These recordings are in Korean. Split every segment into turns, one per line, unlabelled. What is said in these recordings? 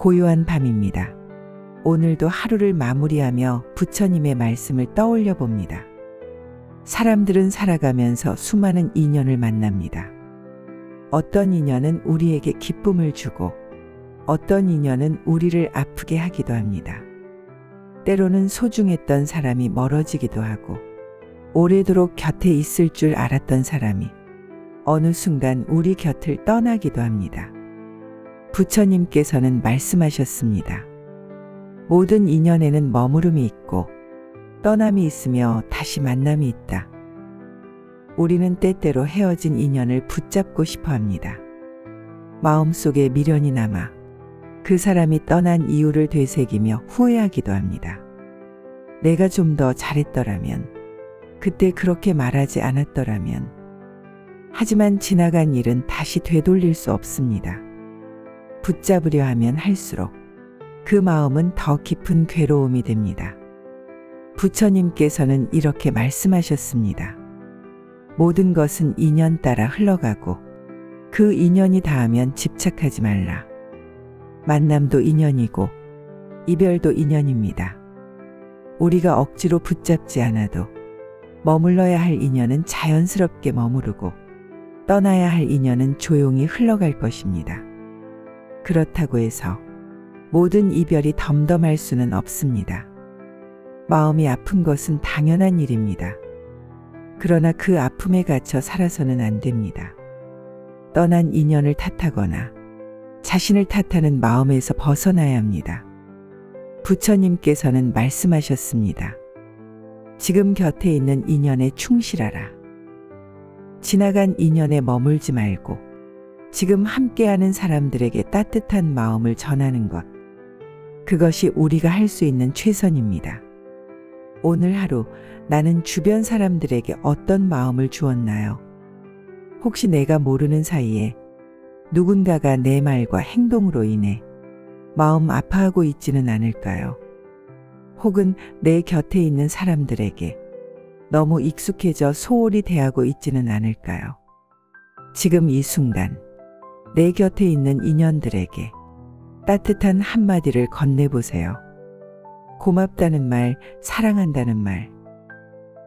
고요한 밤입니다. 오늘도 하루를 마무리하며 부처님의 말씀을 떠올려 봅니다. 사람들은 살아가면서 수많은 인연을 만납니다. 어떤 인연은 우리에게 기쁨을 주고 어떤 인연은 우리를 아프게 하기도 합니다. 때로는 소중했던 사람이 멀어지기도 하고 오래도록 곁에 있을 줄 알았던 사람이 어느 순간 우리 곁을 떠나기도 합니다. 부처님께서는 말씀하셨습니다. 모든 인연에는 머무름이 있고 떠남이 있으며 다시 만남이 있다. 우리는 때때로 헤어진 인연을 붙잡고 싶어 합니다. 마음속에 미련이 남아 그 사람이 떠난 이유를 되새기며 후회하기도 합니다. 내가 좀 더 잘했더라면, 그때 그렇게 말하지 않았더라면, 하지만 지나간 일은 다시 되돌릴 수 없습니다. 붙잡으려 하면 할수록 그 마음은 더 깊은 괴로움이 됩니다. 부처님께서는 이렇게 말씀하셨습니다. 모든 것은 인연 따라 흘러가고 그 인연이 닿으면 집착하지 말라. 만남도 인연이고 이별도 인연입니다. 우리가 억지로 붙잡지 않아도 머물러야 할 인연은 자연스럽게 머무르고 떠나야 할 인연은 조용히 흘러갈 것입니다. 그렇다고 해서 모든 이별이 덤덤할 수는 없습니다. 마음이 아픈 것은 당연한 일입니다. 그러나 그 아픔에 갇혀 살아서는 안 됩니다. 떠난 인연을 탓하거나 자신을 탓하는 마음에서 벗어나야 합니다. 부처님께서는 말씀하셨습니다. 지금 곁에 있는 인연에 충실하라. 지나간 인연에 머물지 말고 지금 함께하는 사람들에게 따뜻한 마음을 전하는 것. 그것이 우리가 할 수 있는 최선입니다. 오늘 하루 나는 주변 사람들에게 어떤 마음을 주었나요? 혹시 내가 모르는 사이에 누군가가 내 말과 행동으로 인해 마음 아파하고 있지는 않을까요? 혹은 내 곁에 있는 사람들에게 너무 익숙해져 소홀히 대하고 있지는 않을까요? 지금 이 순간 내 곁에 있는 인연들에게 따뜻한 한마디를 건네보세요. 고맙다는 말, 사랑한다는 말.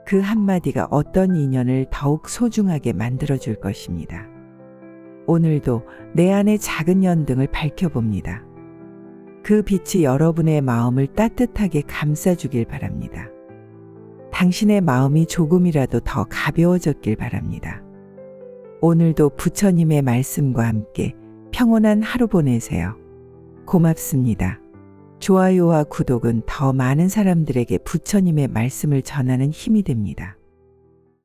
그 한마디가 어떤 인연을 더욱 소중하게 만들어줄 것입니다. 오늘도 내 안의 작은 연등을 밝혀봅니다. 그 빛이 여러분의 마음을 따뜻하게 감싸주길 바랍니다. 당신의 마음이 조금이라도 더 가벼워졌길 바랍니다. 오늘도 부처님의 말씀과 함께 평온한 하루 보내세요. 고맙습니다. 좋아요와 구독은 더 많은 사람들에게 부처님의 말씀을 전하는 힘이 됩니다.